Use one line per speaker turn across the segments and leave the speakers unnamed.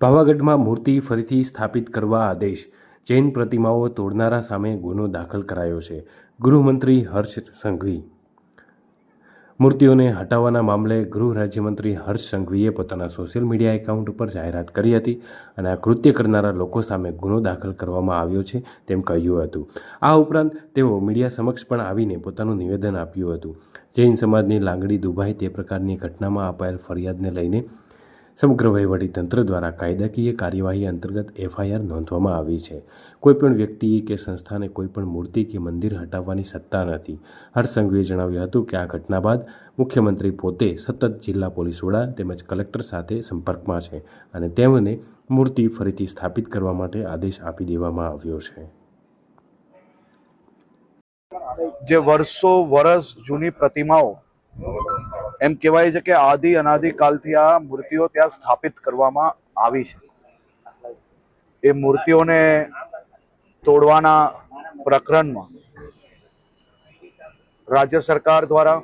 પાવાગઢમાં મૂર્તિ ફરીથી સ્થાપિત કરવા આદેશ જૈન પ્રતિમાઓ તોડનારા સામે ગુનો દાખલ કરાયો છે. ગૃહમંત્રી હર્ષ સંઘવી. મૂર્તિઓને હટાવવાના મામલે ગૃહ રાજ્યમંત્રી હર્ષ સંઘવીએ પોતાના સોશિયલ મીડિયા એકાઉન્ટ ઉપર જાહેરાત કરી હતી અને આ કૃત્ય કરનારા લોકો સામે ગુનો દાખલ કરવામાં આવ્યો છે તેમ કહ્યું હતું. આ ઉપરાંત તેઓ મીડિયા સમક્ષ પણ આવીને પોતાનું નિવેદન આપ્યું હતું. જૈન સમાજની લાંગડી દુભાઈ તે પ્રકારની ઘટનામાં અપાયેલ ફરિયાદને લઈને સમગ્ર વહીવટીતંત્ર દ્વારા કાયદાકીય કાર્યવાહી અંતર્ગત એફઆઈઆર નોંધવામાં આવી છે. કોઈપણ વ્યક્તિ કે સંસ્થાને કોઈપણ મૂર્તિ કે મંદિર હટાવવાની સત્તા નથી. હરસંઘવીએ જણાવ્યું હતું કે આ ઘટના બાદ મુખ્યમંત્રી પોતે સતત જિલ્લા પોલીસ વડા તેમજ કલેક્ટર સાથે સંપર્કમાં છે અને તેમને મૂર્તિ ફરીથી સ્થાપિત કરવા માટે આદેશ આપી દેવામાં આવ્યો છે.
જે વર્ષો, વર્ષ જૂની પ્રતિમાઓ એમ કહેવાય છે કે આદિ અનાદિ કાલથી આ મૂર્તિઓ ત્યાં સ્થાપિત કરવામાં આવી છે. એ મૂર્તિઓને તોડવાના પ્રકરણમાં રાજ્ય સરકાર દ્વારા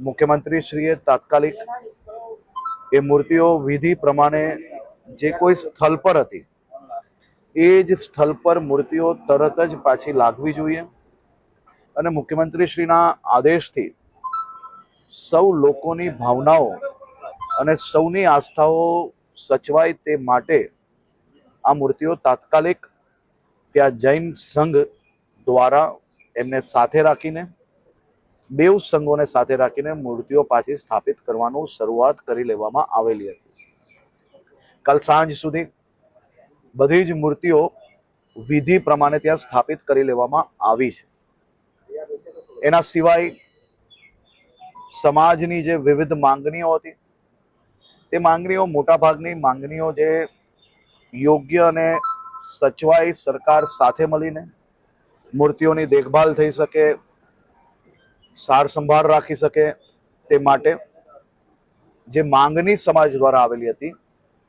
મુખ્યમંત્રીશ્રીએ તાત્કાલિક એ મૂર્તિઓ વિધિ પ્રમાણે જે કોઈ સ્થળ પર હતી, એ જ સ્થળ પર મૂર્તિઓ તરત જ પાછી લાગવી જોઈએ. અને મુખ્યમંત્રીશ્રીના આદેશથી સૌ લોકોની ભાવનાઓ અને સૌની આસ્થાઓ સચવાય તે માટે આ મૂર્તિઓ તાત્કાલિક ત્યાં જૈન સંઘ દ્વારા એમને સાથે રાખીને, બેઉ સંઘોને સાથે રાખીને મૂર્તિઓ પાછી સ્થાપિત કરવાનું શરૂઆત કરી લેવામાં આવેલી હતી. કાલ સાંજ સુધી બધી જ મૂર્તિઓ વિધિ પ્રમાણે ત્યાં સ્થાપિત કરી લેવામાં આવી છે. એના સિવાય સમાજની જે વિવિધ માંગણીઓ હતી, તે માંગણીઓ મોટાભાગની માંગણીઓ જે યોગ્ય અને સચવાઈ સરકાર સાથે મળીને મૂર્તિઓની દેખભાલ થઈ શકે, સાર સંભાળ રાખી શકે તે માટે જે માંગણી સમાજ દ્વારા આવેલી હતી,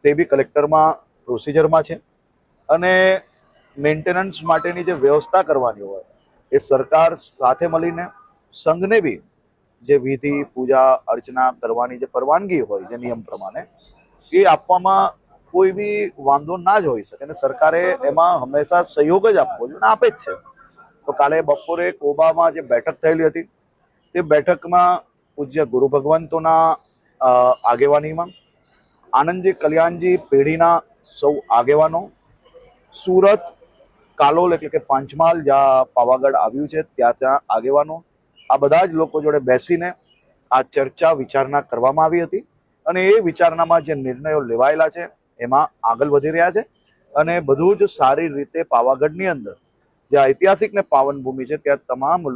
તે બી કલેક્ટરમાં, પ્રોસિજરમાં છે. અને મેન્ટેનન્સ માટેની જે વ્યવસ્થા કરવાની હોય, એ સરકાર સાથે મળીને સંઘને બી જે વિધિ, પૂજા, અર્ચના કરવાની જે પરવાનગી હોય જે નિયમ પ્રમાણે, એ આપવામાં કોઈ બી વાંધો ના જ હોઈ શકે. અને સરકારે એમાં હંમેશા સહયોગ જ આપવો જોઈએ આપે જ છે. તો કાલે બપોરે કોબામાં જે બેઠક થયેલી હતી, તે બેઠકમાં પૂજ્ય ગુરુ ભગવંતોના આગેવાનીમાં, આનંદજી કલ્યાણજી પેઢીના સૌ આગેવાનો, સુરત, કાલોલ એટલે કે પાંચમાલ જ્યાં પાવાગઢ આવ્યું છે, ત્યાં ત્યાં આગેવાનો આ બધા જ લોકો જોડે બેસીને આ ચર્ચા વિચારણા કરવામાં આવી હતી અને એ વિચારણામાં જે નિર્ણયો લેવાયેલા છે, એમાં આગળ વધી રહ્યા છે અને બધું જ સારી રીતે પાવાગઢની અંદર, જે ઐતિહાસિક ને પાવન ભૂમિ છે, ત્યાં તમામ